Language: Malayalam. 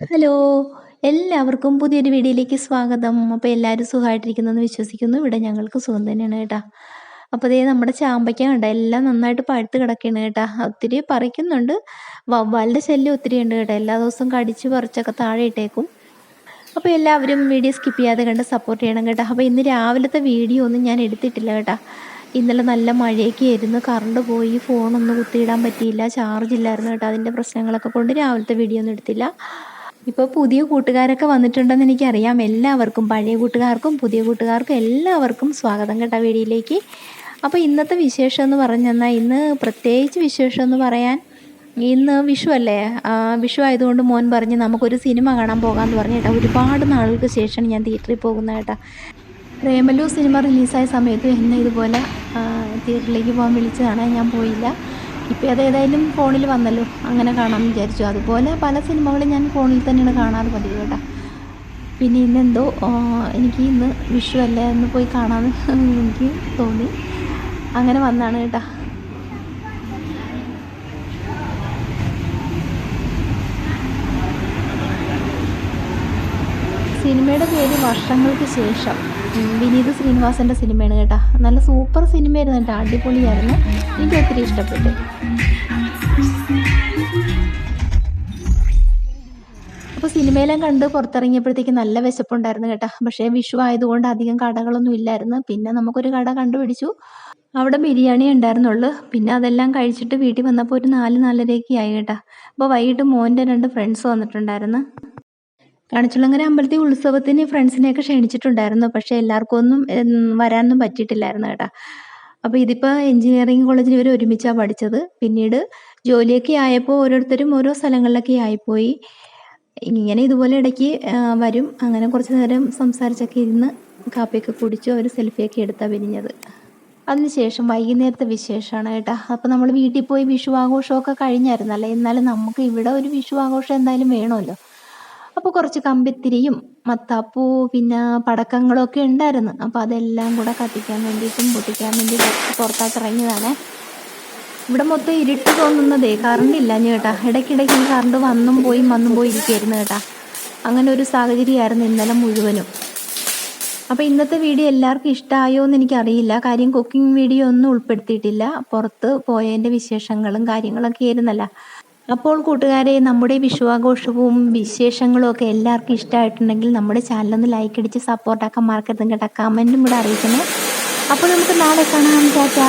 ഹലോ എല്ലാവർക്കും പുതിയൊരു വീഡിയോയിലേക്ക് സ്വാഗതം. അപ്പോൾ എല്ലാവരും സുഖമായിട്ടിരിക്കുന്നെന്ന് വിശ്വസിക്കുന്നു. ഇവിടെ ഞങ്ങൾക്ക് സുഖം തന്നെയാണ് കേട്ടോ. അപ്പോൾ ദേ നമ്മുടെ ചാമ്പയ്ക്ക കണ്ട എല്ലാം നന്നായിട്ട് പഴുത്ത് കിടക്കുകയാണ് കേട്ടോ. ഒത്തിരി പറിക്കുന്നുണ്ട്. വവ്വാലിന്റെ ശല്യം ഒത്തിരി ഉണ്ട് കേട്ടോ. എല്ലാ ദിവസവും കടിച്ച് പറിച്ചൊക്കെ താഴെ ഇട്ടേക്കും. അപ്പോൾ എല്ലാവരും വീഡിയോ സ്കിപ്പ് ചെയ്യാതെ കണ്ട് സപ്പോർട്ട് ചെയ്യണം കേട്ടോ. അപ്പോൾ ഇന്ന് രാവിലത്തെ വീഡിയോ ഒന്നും ഞാൻ എടുത്തിട്ടില്ല കേട്ടോ. ഇന്നലെ നല്ല മഴയൊക്കെ ആയിരുന്നു. കറണ്ട് പോയി. ഫോണൊന്നും കുത്തിയിടാൻ പറ്റിയില്ല. ചാർജ് ഇല്ലായിരുന്നു കേട്ടോ. അതിന്റെ പ്രശ്നങ്ങളൊക്കെ കൊണ്ട് രാവിലത്തെ വീഡിയോ ഒന്നും എടുത്തില്ല. ഇപ്പോൾ പുതിയ കൂട്ടുകാരൊക്കെ വന്നിട്ടുണ്ടെന്ന് എനിക്കറിയാം. എല്ലാവർക്കും പഴയ കൂട്ടുകാർക്കും പുതിയ കൂട്ടുകാർക്കും എല്ലാവർക്കും സ്വാഗതം കേട്ട വീഡിയോയിലേക്ക്. അപ്പോൾ ഇന്നത്തെ വിശേഷം എന്ന് പറഞ്ഞെന്നാൽ ഇന്ന് പ്രത്യേകിച്ച് വിശേഷം എന്ന് പറയാൻ ഇന്ന് വിഷു അല്ലേ? വിഷു ആയതുകൊണ്ട് മോൻ പറഞ്ഞ് നമുക്കൊരു സിനിമ കാണാൻ പോകാമെന്ന് പറഞ്ഞു കേട്ടോ. ഒരുപാട് നാളുകൾക്ക് ശേഷമാണ് ഞാൻ തിയേറ്ററിൽ പോകുന്നത് കേട്ടോ. പ്രേമലു സിനിമ റിലീസായ സമയത്ത് എന്നെ ഇതുപോലെ തിയേറ്ററിലേക്ക് പോകാൻ വിളിച്ചതാണ്. ഞാൻ പോയില്ല. ഇപ്പോൾ അതേതായാലും ഫോണിൽ വന്നല്ലോ. അങ്ങനെ കാണാമെന്ന് വിചാരിച്ചു. അതുപോലെ പല സിനിമകളും ഞാൻ ഫോണിൽ തന്നെയാണ് കാണാറ് പതിവ് കേട്ടോ. പിന്നെ ഇന്നെന്തോ എനിക്ക് ഇന്ന് വിഷു അല്ലേ എന്ന് പോയി കാണാമെന്ന് എനിക്ക് തോന്നി. അങ്ങനെ വന്നാണ് കേട്ടോ. സിനിമയുടെ പേര് വർഷങ്ങൾക്ക് ശേഷം. വിനീത് ശ്രീനിവാസന്റെ സിനിമയാണ് കേട്ടോ. നല്ല സൂപ്പർ സിനിമയായിരുന്നു കേട്ടോ. അടിപൊളിയായിരുന്നു. എനിക്ക് ഒത്തിരി ഇഷ്ടപ്പെട്ടു. അപ്പോൾ സിനിമയെല്ലാം കണ്ട് പുറത്തിറങ്ങിയപ്പോഴത്തേക്ക് നല്ല വിശപ്പുണ്ടായിരുന്നു കേട്ടോ. പക്ഷേ വിഷു ആയതുകൊണ്ട് അധികം കടകളൊന്നും ഇല്ലായിരുന്നു. പിന്നെ നമുക്കൊരു കട കണ്ടുപിടിച്ചു. അവിടെ ബിരിയാണി ഉണ്ടായിരുന്നുള്ളൂ. പിന്നെ അതെല്ലാം കഴിച്ചിട്ട് വീട്ടിൽ വന്നപ്പോൾ ഒരു നാല് നാലരയൊക്കെ ആയി കേട്ടോ. അപ്പോൾ വൈകിട്ട് മോന്റെ രണ്ട് ഫ്രണ്ട്സ് വന്നിട്ടുണ്ടായിരുന്നു. കണിച്ചുളങ്ങര അമ്പലത്തിൽ ഉത്സവത്തിന് ഫ്രണ്ട്സിനെയൊക്കെ ക്ഷണിച്ചിട്ടുണ്ടായിരുന്നു. പക്ഷെ എല്ലാവർക്കും ഒന്നും വരാനൊന്നും പറ്റിയിട്ടില്ലായിരുന്നു കേട്ടോ. അപ്പോൾ ഇതിപ്പോൾ എഞ്ചിനീയറിംഗ് കോളേജിൽ ഇവർ ഒരുമിച്ചാണ് പഠിച്ചത്. പിന്നീട് ജോലിയൊക്കെ ആയപ്പോൾ ഓരോരുത്തരും ഓരോ സ്ഥലങ്ങളിലൊക്കെ ആയിപ്പോയി. ഇങ്ങനെ ഇതുപോലെ ഇടയ്ക്ക് വരും. അങ്ങനെ കുറച്ച് നേരം സംസാരിച്ചൊക്കെ ഇരുന്ന് കാപ്പിയൊക്കെ കുടിച്ചു അവർ സെൽഫിയൊക്കെ എടുത്താൽ പിരിഞ്ഞത് അതിനുശേഷം വൈകുന്നേരത്തെ വിശേഷമാണ് കേട്ടോ. അപ്പോൾ നമ്മൾ വീട്ടിൽ പോയി വിഷു ആഘോഷമൊക്കെ കഴിഞ്ഞായിരുന്നല്ലേ? എന്നാലും നമുക്ക് ഇവിടെ ഒരു വിഷു ആഘോഷം എന്തായാലും വേണമല്ലോ. അപ്പോൾ കുറച്ച് കമ്പിത്തിരിയും മത്താപ്പൂ പിന്നെ പടക്കങ്ങളൊക്കെ ഉണ്ടായിരുന്നു. അപ്പോൾ അതെല്ലാം കൂടെ കത്തിക്കാൻ വേണ്ടിയിട്ടും പൊട്ടിക്കാൻ വേണ്ടിയിട്ടും പുറത്തോട്ട് ഇറങ്ങിയതാണ് ഇവിടെ മൊത്തം ഇരുട്ട് തോന്നുന്നതേ കറണ്ട് ഇല്ല കേട്ടാ. ഇടയ്ക്കിടയ്ക്ക് ഈ കറണ്ട് വന്നും പോയി വന്നും പോയി ഇരിക്കുകയായിരുന്നു കേട്ടാ. അങ്ങനെ ഒരു സാഹചര്യമായിരുന്നു ഇന്നലെ മുഴുവനും. അപ്പോൾ ഇന്നത്തെ വീഡിയോ എല്ലാവർക്കും ഇഷ്ടമായോ എന്ന് എനിക്കറിയില്ല. കാര്യം കുക്കിംഗ് വീഡിയോ ഒന്നും ഉൾപ്പെടുത്തിയിട്ടില്ല. പുറത്ത് പോയതിന്റെ വിശേഷങ്ങളും കാര്യങ്ങളൊക്കെ ആയിരുന്നല്ല. അപ്പോൾ കൂട്ടുകാരെ നമ്മുടെ വിഷുവാഘോഷവും വിശേഷങ്ങളും ഒക്കെ എല്ലാവർക്കും ഇഷ്ടമായിട്ടുണ്ടെങ്കിൽ നമ്മുടെ ചാനലൊന്ന് ലൈക്ക് അടിച്ച് സപ്പോർട്ടാക്കാൻ മറക്കരുത് കേട്ടോ. കമന്റും കൂടെ അറിയിക്കണേ. അപ്പോൾ നമുക്ക് നാളെ കാണാം ചാച്ചാ